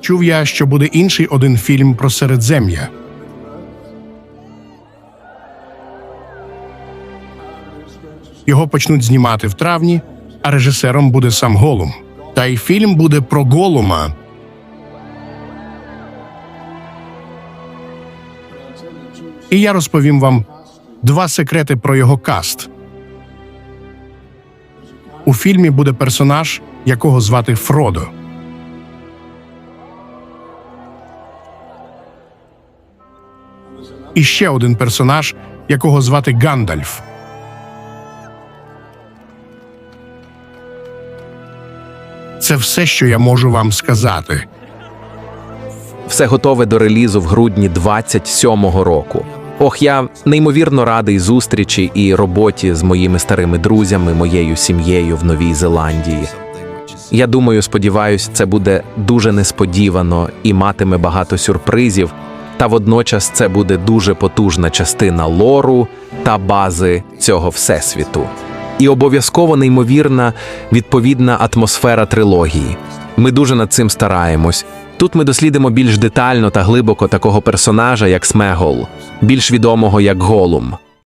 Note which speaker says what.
Speaker 1: Чув я, що буде інший один фільм про Середзем'я. Його почнуть знімати в травні, а режисером буде сам Голум. Та й фільм буде про Голума. І я розповім вам два секрети про його каст. У фільмі буде персонаж, якого звати Фродо. І ще один персонаж, якого звати Гандальф. Це все, що я можу вам сказати.
Speaker 2: Все готове до релізу в грудні 27-го року. Ох, я неймовірно радий зустрічі і роботі з моїми старими друзями, моєю сім'єю в Новій Зеландії. Я думаю, сподіваюсь, це буде дуже несподівано і матиме багато сюрпризів. Та водночас це буде дуже потужна частина лору та бази цього всесвіту. І обов'язково неймовірна відповідна атмосфера трилогії. Ми дуже над цим стараємось. Тут ми дослідимо більш детально та глибоко такого персонажа, як Смегол, більш відомого як Голум.